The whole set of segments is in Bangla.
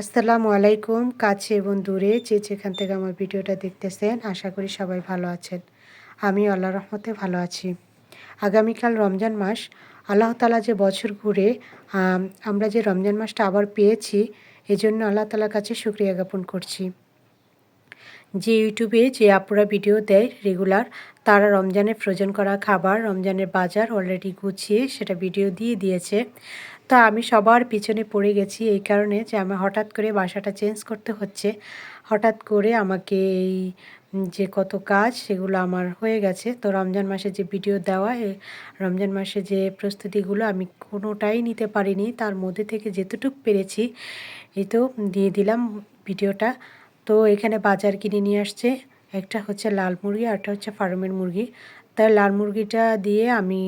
আসসালামু আলাইকুম, কাছে এবং দূরে যে যেখান থেকে আমার ভিডিওটা দেখতেছেন, আশা করি সবাই ভালো আছেন। আমি আল্লাহ রহমতে ভালো আছি। আগামীকাল রমজান মাস। আল্লাহ তালা যে বছর ঘুরে আমরা যে রমজান মাসটা আবার পেয়েছি, এজন্য আল্লাহ তালার কাছে শুক্রিয়া জ্ঞাপন করছি। যে ইউটিউবে যে আপুরা ভিডিও দেয় রেগুলার, তারা রমজানের ফ্রোজেন করা খাবার, রমজানের বাজার অলরেডি গুছিয়ে সেটা ভিডিও দিয়ে দিয়েছে। তা আমি সবার পিছনে পড়ে গেছি এই কারণে যে আমার হঠাৎ করে বাসাটা চেঞ্জ করতে হচ্ছে। হঠাৎ করে আমাকে এই যে কত কাজ সেগুলো আমার হয়ে গেছে। তো রমজান মাসে যে ভিডিও দেওয়া রমজান মাসে যে প্রস্তুতিগুলো আমি কোনোটাই নিতে পারিনি। তার মধ্যে থেকে যেতটুকু পেরেছি, এই তো দিয়ে দিলাম ভিডিওটা তো এখানে বাজার কিনে নিয়ে আসছে। একটা হচ্ছে লাল মুরগি আর একটা হচ্ছে ফার্মের মুরগি। তাই লাল মুরগিটা দিয়ে আমি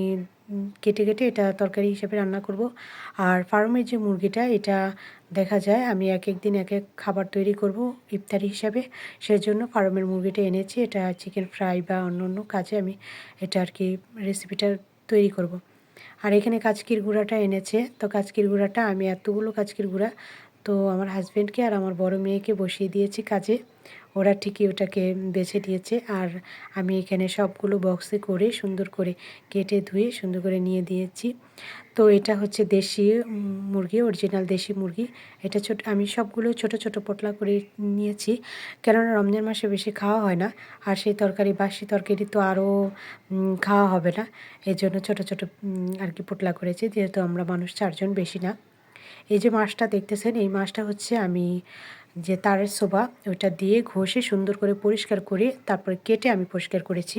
কেটে কেটে এটা তরকারি হিসেবে রান্না করব। আর ফার্মের যে মুরগিটা, এটা দেখা যায় আমি এক এক দিন এক এক খাবার তৈরি করব ইফতারি হিসাবে। সেজন্য ফার্মের মুরগিটা এনেছি। এটা চিকেন ফ্রাই বা অন্য অন্য কাজে আমি এটা আর কি রেসিপিটা তৈরি করব। আর এখানে কাচকির গুঁড়াটা এনেছে। তো কাচকির গুঁড়াটা, আমি এতগুলো কাচকির গুঁড়া তো আমার হাজব্যান্ডকে আর আমার বড় মেয়েকে বসিয়ে দিয়েছি কাজে। ওরা ঠিকই ওটাকে বেছে দিয়েছে আর আমি এখানে সবগুলো বক্সে করে সুন্দর করে কেটে ধুয়ে সুন্দর করে নিয়ে দিয়েছি। তো এটা হচ্ছে দেশি মুরগি অরিজিনাল দেশি মুরগি। এটা ছোট, আমি সবগুলো ছোট ছোট পোটলা করে নিয়েছি। কেননা রমজান মাসে বেশি খাওয়া হয় না। আর সেই তরকারি, বাসি তরকারি তো আরও খাওয়া হবে না। এই জন্য ছোটো ছোটো আর কি পোটলা করেছি। যেহেতু আমরা মানুষ চারজন, বেশি না। এই যে মাছটা দেখতেছেন, এই মাছটা হচ্ছে আমি যে তারের শোভা, ওইটা দিয়ে ঘষে সুন্দর করে পরিষ্কার করে তারপরে কেটে আমি পরিষ্কার করেছি।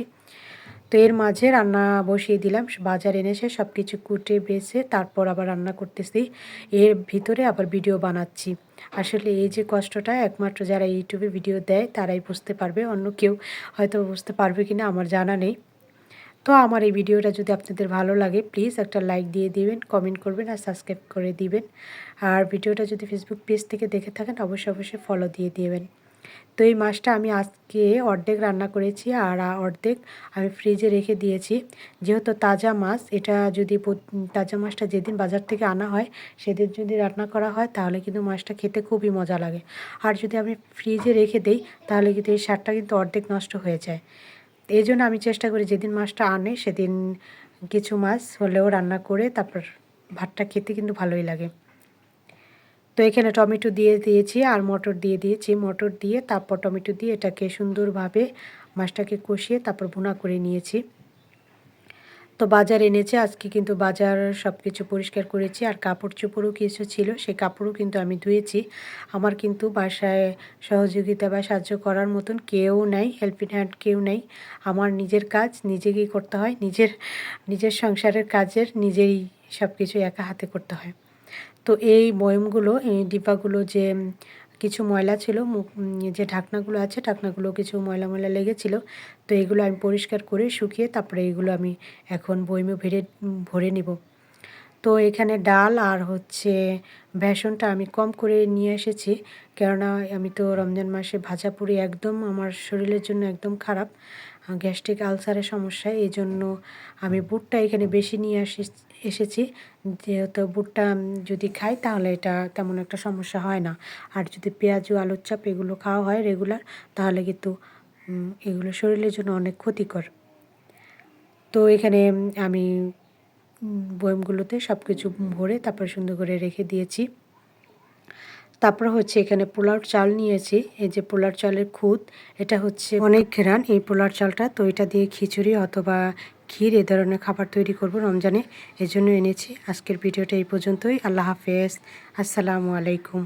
তো এর মাঝে রান্না বসিয়ে দিলাম, বাজার এনেছে সব কিছু কুটে বেছে তারপর আবার রান্না করতেছি। এর ভিতরে আবার ভিডিও বানাচ্ছি। আসলে এই যে কষ্টটা, একমাত্র যারা ইউটিউবে ভিডিও দেয় তারাই বুঝতে পারবে, অন্য কেউ হয়তো বুঝতে পারবে কি না আমার জানা নেই। তো আমার এই ভিডিওটা যদি আপনাদের ভালো লাগে প্লিজ একটা লাইক দিয়ে দিবেন কমেন্ট করবেন আর সাবস্ক্রাইব করে দিবেন। আর ভিডিওটা যদি ফেসবুক পেজ থেকে দেখে থাকেন, অবশ্যই অবশ্যই ফলো দিয়ে দিবেন। তো এই মাছটা আমি আজকে অর্ধেক রান্না করেছি আর অর্ধেক আমি ফ্রিজে রেখে দিয়েছি। যেহেতু তাজা মাছ, এটা যদি তাজা মাছটা যেদিন বাজার থেকে আনা হয়, সেদিন যদি রান্না করা হয়, তাহলে কিন্তু মাছটা খেতে খুবই মজা লাগে। আর যদি আমি ফ্রিজে রেখে দেই, তাহলে কিন্তু এই সারটা কিন্তু অর্ধেক নষ্ট হয়ে যায়। এই জন্য আমি চেষ্টা করি যেদিন মাছটা আনে সেদিন কিছু মাছ হলেও রান্না করে তারপর ভাতটা খেতে কিন্তু ভালোই লাগে। তো এখানে টমেটো দিয়ে দিয়েছি আর মটর দিয়ে দিয়েছি। মটর দিয়ে তারপর টমেটো দিয়ে এটাকে সুন্দরভাবে মাছটাকে কষিয়ে তারপর ভুনা করে নিয়েছি। তো বাজার এনেছে, আজকে কিন্তু বাজার সব কিছু পরিষ্কার করেছি। আর কাপড় চোপড়ও কিছু ছিল সেই কাপড়ও কিন্তু আমি ধুয়েছি। আমার কিন্তু বাসায় সহযোগিতা বা সাহায্য করার মতন কেউ নাই হেল্পিং হ্যান্ড কেউ নেই। আমার নিজের কাজ, নিজেকেই করতে হয়। নিজের নিজের সংসারের কাজের নিজেই সব কিছু একা হাতে করতে হয়। তো এই বয়মগুলো, এই ডিব্বাগুলো যে কিছু ময়লা ছিল যে ঢাকনাগুলো আছে, ঢাকনাগুলো কিছু ময়লা ময়লা লেগেছিল। তো এগুলো আমি পরিষ্কার করে শুকিয়ে তারপরে এগুলো আমি এখন বইমে ভেড়ে ভরে নিব। তো এখানে ডাল আর হচ্ছে বেসনটা আমি কম করে নিয়ে এসেছি, কেননা আমি তো রমজান মাসে ভাজা পুরি একদম আমার শরীরের জন্য একদম খারাপ। গ্যাস্ট্রিক আলসারের সমস্যা এই জন্য আমি বুটটা এখানে বেশি নিয়ে আসি, এসেছি। যেহেতু বুটটা যদি খাই, তাহলে এটা তেমন একটা সমস্যা হয় না। আর যদি পেঁয়াজু আলুর চাপ এগুলো খাওয়া হয় রেগুলার তাহলে কিন্তু এগুলো শরীরের জন্য অনেক ক্ষতিকর। তো এখানে আমি বয়মগুলোতে সব কিছু ভরে তারপর সুন্দর করে রেখে দিয়েছি। তারপর হচ্ছে এখানে পোলার চাল নিয়েছি। এই যে পোলার চালের খুদ, এটা হচ্ছে অনেক ঘেরান। এই পোলার চালটা তো এটা দিয়ে খিচুড়ি অথবা ক্ষীর এ ধরনের খাবার তৈরি করব রমজানে। এজন্য এনেছি। আজকের ভিডিওটা এই পর্যন্তই। আল্লাহ হাফেজ। আসসালামু আলাইকুম।